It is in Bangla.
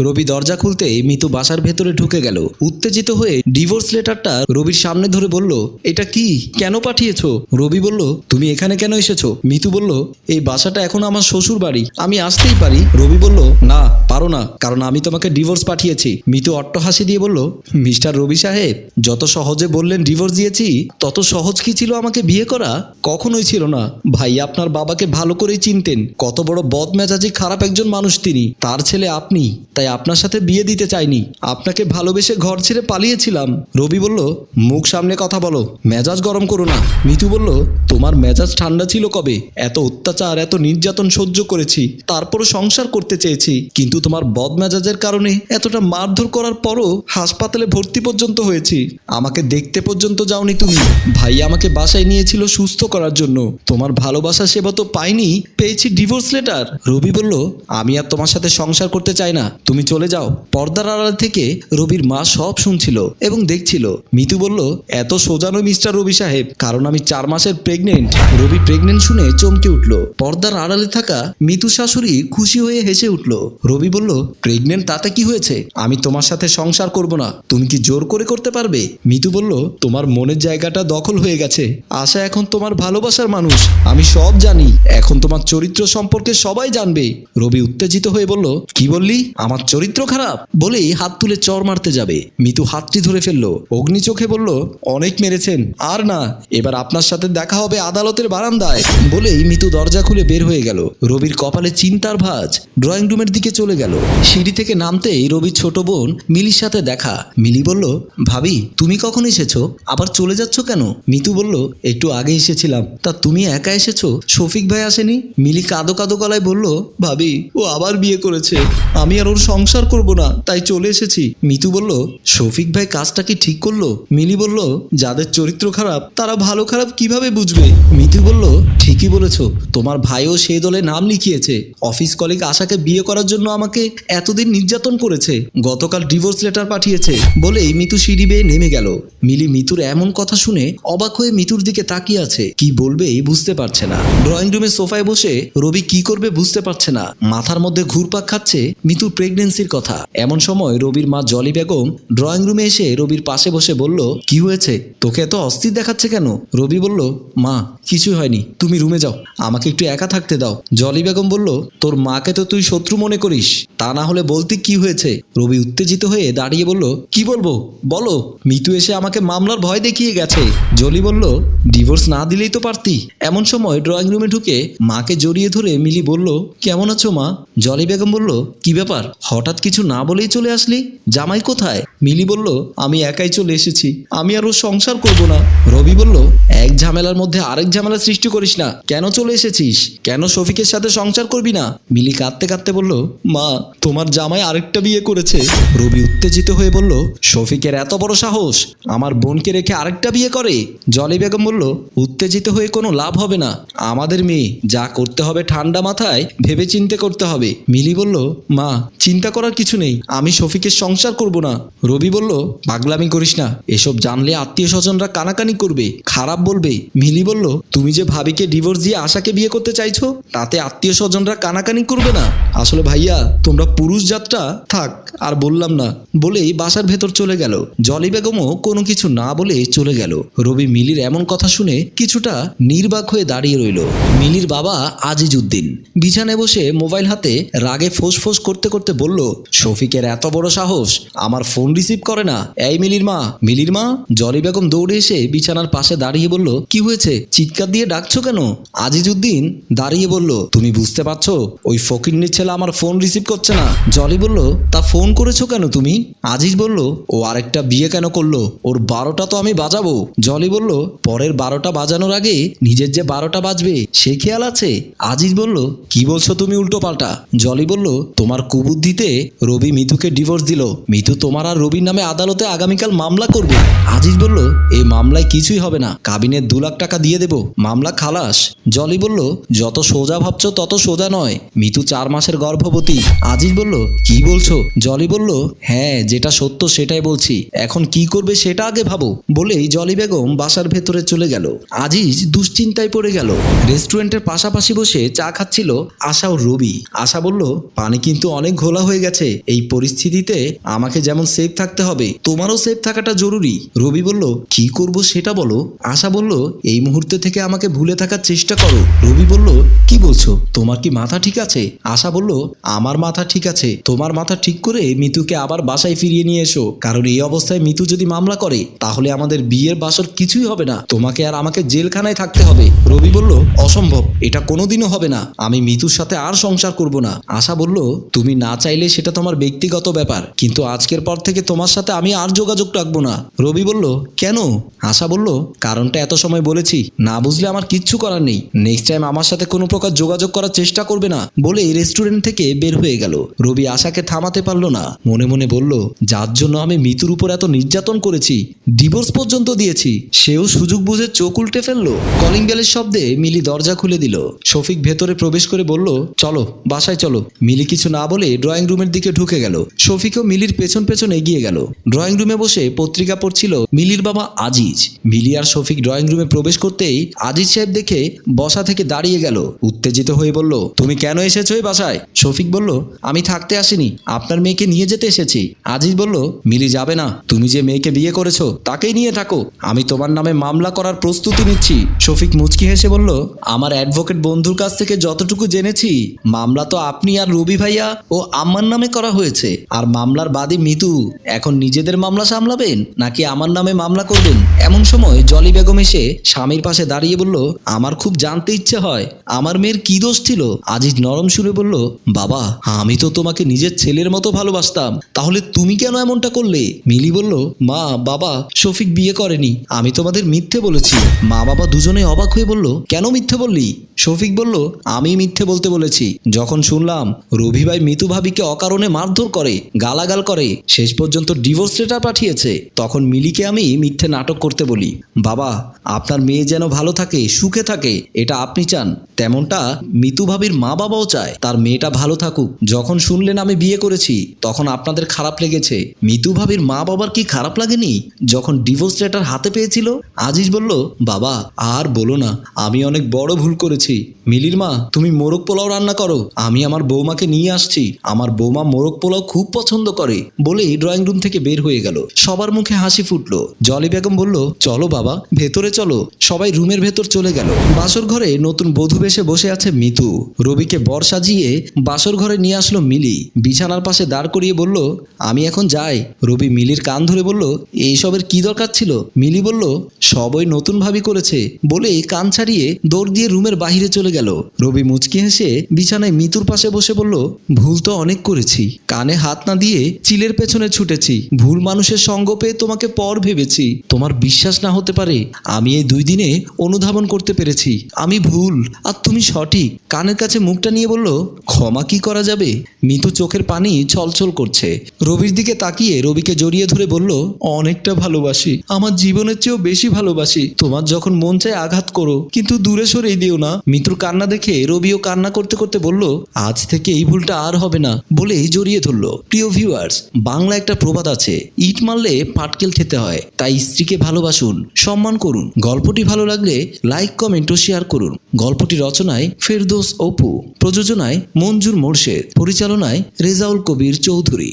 রবি দরজা খুলতে মিতু বাসার ভেতরে ঢুকে গেল। উত্তেজিত হয়ে ডিভোর্স লেটারটা রবির সামনে ধরে বলল, এটা কি? কেন পাঠিয়েছ? রবি বলল, তুমি এখানে কেন এসেছ? মিতু বলল, এই বাসাটা এখন আমার শ্বশুর বাড়ি। আমি আসতেই পারি। রবি বলল, না, পারো না, কারণ আমি তোমাকে ডিভোর্স পাঠিয়েছি। মিতু অট্ট হাসি দিয়ে বলল, মিস্টার রবি সাহেব, যত সহজে বললেন ডিভোর্স দিয়েছি, তত সহজ কি ছিল আমাকে বিয়ে করা? কখনোই ছিল না। ভাই, আপনার বাবাকে ভালো করেই চিনতেন। কত বড় বদ বদমেজাজি খারাপ একজন মানুষ তিনি। তার ছেলে আপনি, তাই আপনার সাথে বিয়ে দিতে চাইনি। আপনাকে ভালোবেসে ঘর ছেড়ে পালিয়েছিলাম। রবি বলল, মুখ সামনে কথা বলো, মেজাজ গরম করো না। মিতু বলল, তোমার মেজাজ ঠান্ডা ছিল কবে? এত অত্যাচার, এত নির্যাতন সহ্য করেছি, তারপরও সংসার করতে চেয়েছি। কিন্তু তোমার বদমেজাজের কারণে এতটা মারধর করার পরও হাসপাতালে ভর্তি পর্যন্ত হয়েছি। আমাকে দেখতে পর্যন্ত যাওনি তুমি। ভাই আমাকে বাসায় নিয়েছিল সুস্থ করার জন্য। তোমার ভালোবাসা সেবা তো পাইনি, পেয়েছি ডিভোর্স লেটার রবি বলল, আমি আর তোমার সাথে সংসার করতে চাই না। তুমি চলে যাও। পর্দার আড়াল থেকে রবির মা সব শুনছিল এবং দেখছিল। মিতু বলল, এত সোজানো মিস্টার রবি সাহেব, কারণ আমি চার মাসের প্রেগনেন্ট রবি প্রেগনেন্ট শুনে চমকে উঠল। পর্দার আড়ালে থাকা মিতু শাশুড়ি খুশি হয়ে হেসে উঠল। রবি বলল প্রেগনেন্ট তাতে কি হয়েছে? আমি তোমার সাথে সংসার করব না। তুমি কি জোর করে করতে পারবে? মিতু বলল, তোমার মনের জায়গাটা দখল হয়ে গেছে। আশা এখন তোমার ভালোবাসার মানুষ। আমি সব জানি। এখন তোমার চরিত্র সম্পর্কে সবাই জানবে। রবি উত্তেজিত হয়ে বলল, কি বললি? আমার চরিত্র খারাপ? বলেই হাত তুলে চর মারতে যাবে। মিতু হাতটি ধরে ফেলল। অগ্নি চোখে বলল, অনেক মেরেছেন। আর না, এবার আপনার সাথে দেখা হবে আদালতের বারান্দায়। বলেই মিতু দরজা খুলে বের হয়ে গেল। রবির কপালে চিন্তার ভাঁজ ড্রয়িং রুমের দিকে চলে গেল। সিঁড়ি থেকে নামতেই রবির ছোট বোন মিলির সাথে দেখা। মিলি বলল, ভাবি, তুমি কখন এসেছ? আবার চলে যাচ্ছ কেন? মিতু বলল, একটু আগে এসেছিলাম। তা তুমি একা এসেছ? শফিক ভাই আসেনি? মিলি কাঁদো কাদো গলায় বলল, ভাবি, ও আবার বিয়ে করেছে। আমি আর ওর সংসার করব না, তাই চলে এসেছি। মিতু বলল, শফিক ভাই কাজটা কি ঠিক করল? মিলি বলল, যাদের চরিত্র খারাপ, তারা ভালো খারাপ কীভাবে বুঝবে? মিতু বলল, ঠিকই বলেছ, তোমার ভাইও সেই দলে নাম লিখিয়েছে। অফিস কলিগ আশাকে বিয়ে করার জন্য আমাকে এতদিন নির্যাতন করেছে, গতকাল ডিভোর্স লেটার পাঠিয়েছে বলেই মিতু সিঁড়ি বেয়ে নেমে গেল। মিলি মিতুর এমন কথা শুনে অবাক হয়ে মিতুর দিকে তাকিয়ে আছে, কি বলবে বুঝতে পারছে না। ড্রয়িং রুমে সোফায় বসে রবি কি করবে বুঝতে পারছে না। মাথার মধ্যে ঘুরপাক খাচ্ছে, মিতুর প্রেগনেন্সির কথা। এমন সময় রবির মা জলি বেগম ড্রয়িং রুমে এসে রবির পাশে বসে বলল, কি হয়েছে? তোকে এত অস্থির দেখাচ্ছে কেন? রবি বলল, মা, কিছুই হয়নি। তুমি রুমে যাও। আমাকে একটু একা থাকতে দাও। জলি বেগম বলল, তোর মাকে তো তুই শত্রু মনে করিস। তা না হলে বলতে কি হয়েছে? রবি উত্তেজিত হয়ে দাঁড়িয়ে বলল, কি বলব? বলো। মিতু এসে আমাকে মামলার ভয় দেখিয়ে গেছে। জলি বলল ডিভোর্স না দিলেই তো পারতি। এমন সময় ড্রয়িং রুমে ঢুকে মাকে জড়িয়ে ধরে মিলি বলল, কেমন আছো মা? জলি বেগম বলল, কি ব্যাপার? হঠাৎ কিছু না বলেই চলে আসলি? জামাই কোথায়? মিলি বলল, আমি একাই চলে এসেছি। আমি আর ও সংসার করব না। রবি বলল, এক ঝামেলার মধ্যে আরেক ঝামেলা সৃষ্টি করিস না। কেন চলে এসেছিস? কেন শফিকের সাথে সংসার করবি না? মিলি কাঁদতে কাঁদতে বলল, মা, তোমার জামাই আরেকটা বিয়ে করেছে। রবি উত্তেজিত হয়ে বলল, শফিকের এত বড় সাহস? আমার বোনকে রেখে আরেকটা বিয়ে করে? জলি বেগম বলল উত্তেজিত হয়ে কোনো লাভ হবে না। আমাদের মেয়ে যা করতে হবে ঠান্ডা মাথায় ভেবে চিন্তে করতে হবে। মিলি বলল, মা, চিন্তা করার কিছু নেই, আমি শফিকের সংসার করব না। রবি বলল, পাগলামি করিস না, এসব জানলে আত্মীয় স্বজনরা কানাকানি করবে, খারাপ বলবে। মিলি বলল, তুমি যে ভাবিকে ডিভোর্স দিয়ে আশাকে বিয়ে করতে চাইছো, তাতে আত্মীয় স্বজনরা কানাকানি করবে না। আসলে ভাইয়া, তোমরা পুরুষ যাত্রা থাক, আর বললাম না। বলেই বাসার ভেতর চলে গেল। জলি বেগমও কোনো কিছু না বলে চলে গেল। রবি মিলির এমন কথা শুনে কিছুটা নির্বাক হয়ে দাঁড়িয়ে রইল মিলির বাবা আজিজ উদ্দিন বিছানায় বসে মোবাইল হাতে রাগে ফোঁস করতে করতে বলল, শফিকের এত বড় সাহস, আমার ফোন রিসিভ করে না। এই মিলির মা। মিলির মা জলি বেগম দৌড়ে এসে বিছানার পাশে দাঁড়িয়ে বলল, কি হয়েছে? চিৎকার দিয়ে ডাকছো কেন? আজিজ উদ্দিন দাঁড়িয়ে বলল, তুমি বুঝতে পারছ, ওই ফকিন্নির ছেলে আমার ফোন রিসিভ করছে না। জলি বলল, তা ফোন করেছ কেন তুমি? আজিজ বলল, ও আরেকটা বিয়ে কেন করল? ওর বারোটা তো আমি বাজাবো। জলি বলল, পরের বারোটা বাজানোর আগে নিজের যে বারোটা বাজবে, সে খেয়াল আছে? আজিজ বলল, কি বলছো তুমি উল্টো পাল্টা? জলি বলল, তোমার কুবুদ্ধিতে রবি মিতুকে ডিভোর্স দিল। মিতু তোমার আর রবির নামে আদালতে আগামীকাল মামলা করবে। আজিজ বলল এই মামলায় কিছুই হবে না। কাবিনের দু লাখ টাকা দিয়ে দেব। মামলা খালাস। জলি বলল, যত সোজা ভাবছ তত সোজা নয়। মিতু চার মাসের গর্ভবতী। আজিজ বলল, কি বলছো? জলি বলল হ্যাঁ যেটা সত্য সেটাই বলছি। এখন কি করবে সেটা আগে ভাবো। বলেই জলি বেগম বাসার ভেতরে চলে গেল। আজিজ দুশ্চিন্তায় পড়ে গেল। রেস্টুরেন্টের পাশাপাশি বসে চা খাচ্ছিল আশা ও রবি। আশা বলল, পানি কিন্তু অনেক ঘোলা হয়ে গেছে। এই পরিস্থিতিতে আমাকে যেমন সেফ থাকতে হবে, তোমারও সেফ থাকাটা জরুরি। রবি বলল, কি করব সেটা বলো। আশা বলল, এই মুহূর্তে থেকে আমাকে ভুলে থাকার চেষ্টা করো। রবি বলল, কি বলছো? তোমার কি মাথা ঠিক আছে? আশা বলল, আমার মাথা ঠিক আছে। তোমার মাথা ঠিক করে মিতুকে আবার বাসায় ফিরিয়ে নিয়ে এসো। কারণ এই অবস্থায় মিতু যদি মামলা করে, তাহলে আমাদের বিয়ের বাসর কিছুই হবে না। তোমাকে আর আমাকে জেলখানায় থাকতে হবে। রবি বলল, অসম্ভব, এটা কোনোদিনও হবে না। আমি মিতুর সাথে আর সংসার করব না। আশা বলল, তুমি না চাইলে সেটা তোমার ব্যক্তিগত ব্যাপার, কিন্তু আজকের পর থেকে তোমার সাথে আমি আর যোগাযোগ রাখব না। রবি বলল, কেন? আশা বলল, কারণটা এত সময় বলেছি। না বুঝলে আমার কিচ্ছু করার নেই। নেক্সট টাইম আমার সাথে কোনো প্রকার যোগাযোগ করার চেষ্টা করবে না, বলে রেস্টুরেন্ট থেকে বের হয়ে গেল। রবি আশাকে থামাতে পারল না। মনে মনে বলল, যার জন্য আমি মিতুর উপর এত নির্যাতন করেছি ডিভোর্স পর্যন্ত দিয়েছি, সেও সুযোগ বুঝে চোখ উল্টে ফেলল? কলিং বেলের শব্দে মিলি দরজা খুলে দিল। শফিক ভেতরে প্রবেশ করে বলল, চলো, বাসায় চলো। মিলি কিছু না বলে ড্রয়িং রুমের দিকে ঢুকে গেল। শফিকও মিলির পেছন পেছন এগিয়ে গেল। ড্রয়িং রুমে বসে পত্রিকা পড়ছিল, মিলির বাবা আজিজ। মিলি আর শফিক ড্রয়িং রুমে প্রবেশ করতেই আজিজ সাহেব দেখে বসা থেকে দাঁড়িয়ে গেল। উত্তেজিত হয়ে বলল, তুমি কেন এসেছ এই বাসায়? শফিক বলল, আমি থাকতে আসিনি, আপনার মেয়েকে নিয়ে যেতে এসেছি। আজিজ বলল, মিলি যাবে না। তুমি যে মেয়েকে বিয়ে করেছ, তাকেই নিয়ে থাকো। আমি তোমার নামে মামলা করার প্রস্তুতি নিচ্ছি। শফিক মুচকি হেসে বলল, আমার অ্যাডভোকেট বন্ধুর কাছ থেকে যতটুকু জেনেছি, মামলা তো আপনি আর রবি ভাইয়া ও আম্মার নামে করা হয়েছে। আর মামলার বাদী মিতু, এখন নিজেদের মামলা সামলাবেন নাকি আমার নামে মামলা করবেন? এমন সময় জলি বেগম এসে স্বামীর পাশে দাঁড়িয়ে বলল, আমার খুব জানতে ইচ্ছে হয়, আমার মেয়ের কি দোষ ছিল? আজিজ নরম সুরে বলল, বাবা, আমি তো তোমাকে নিজের ছেলের মতো ভালোবাসতাম, তাহলে তুমি কেন এমনটা করলে? মিলি বলল, মা, বাবা, শফিক বিয়ে করেনি, আমি তোমাদের মিথ্যে বলেছি মা বাবা দুজনে অবাক হয়ে বলল, কেন মিথ্যে বললি? শফিক বলল, আমি মিথ্যে বলতে বলেছি। যখন শুনলাম রবি ভাই মিতু ভাবিকে অকারণে মারধর করে, গালাগাল করে, শেষ পর্যন্ত ডিভোর্স লেটার পাঠিয়েছে, তখন মিলিকে আমি মিথ্যে নাটক করতে বলি। বাবা, আপনার মেয়ে যেন ভালো থাকে, সুখে থাকে, এটা আপনি চান। তেমনটা মিতু ভাবির মা বাবাও চায়। তার মেয়েটা ভালো থাকুক। যখন শুনলেন আমি বিয়ে করেছি, তখন আপনাদের খারাপ লেগেছে। মিতু ভাবির মা বাবার কি খারাপ লাগেনি? যখন ডিভোর্স লেটার হাতে পেয়েছিল, আজিজ বলল বাবা, আর বলো না, আমি অনেক বড় ভুল করেছি। মিলির মা, তুমি মোরগ পোলাও রান্না করো। আমি আমার বৌমাকে নিয়ে আসছি। আমার বৌমা মোরগ পোলাও খুব পছন্দ করে বলেই ড্রয়িং রুম থেকে বের হয়ে গেল। সবার মুখে হাসি ফুটলো। জলি বেগম বলল, চলো বাবা, ভেতরে চলো। সবাই রুমের ভেতর চলে গেল। বাসর ঘরে নতুন বধূ বেশে বসে আছে মিতু। রবিকে বর সাজিয়ে বাসর ঘরে নিয়ে আসলো মিলি। বিছানার পাশে দাঁড় করিয়ে বলল, আমি এখন যাই। রবি মিলির কান ধরে বলল, এইসবের কি দরকার ছিল? মিলি বলল, সবই নতুন ভাবি করেছে বলে কান ছাড়িয়ে দৌড় দিয়ে রুমের বাহিরে চলে গেল। রবি মুচকি হেসে বিছানায় মিতুর পাশে বসে বলল, ভুল তো অনেক করেছি। কানে হাত না দিয়ে চিলের পেছনে ছুটেছি। ভুল মানুষের সঙ্গ পেয়ে তোমাকে পর ভেবেছি। তোমার বিশ্বাস না হতে পারে, আমি এই দুই দিনে অনুধাবন করতে পেরেছি। আমি ভুল আর তুমি সঠিক। কানের কাছে মুখটা নিয়ে বলল, ক্ষমা কি করা যাবে? মিতু চোখের পানি ছলছল করছে। রবির দিকে তাকিয়ে রবিকে জড়িয়ে ধরে বলল, অনেকটা ভালোবাসি। আমার জীবনের চেয়েও বেশি ভালোবাসি। তোমার যখন মন চায় আঘাত করো, কিন্তু দূরে সরেই দিও না। মিত্র কান্না দেখে রবিও কান্না করতে করতে বলল, আজ থেকে এই ভুলটা আর হবে না, বলেই জড়িয়ে ধরলো। প্রিয় ভিউয়ার্স বাংলা একটা প্রবাদ আছে, ইট মারলে পাটকেল খেতে হয়, তাই স্ত্রীকে ভালোবাসুন, সম্মান করুন। গল্পটি ভালো লাগলে লাইক, কমেন্ট ও শেয়ার করুন। গল্পটি রচনায় ফেরদোস অপু, প্রযোজনায় মঞ্জুর মোর্শেদ, পরিচালনায় রেজাউল কবির চৌধুরী।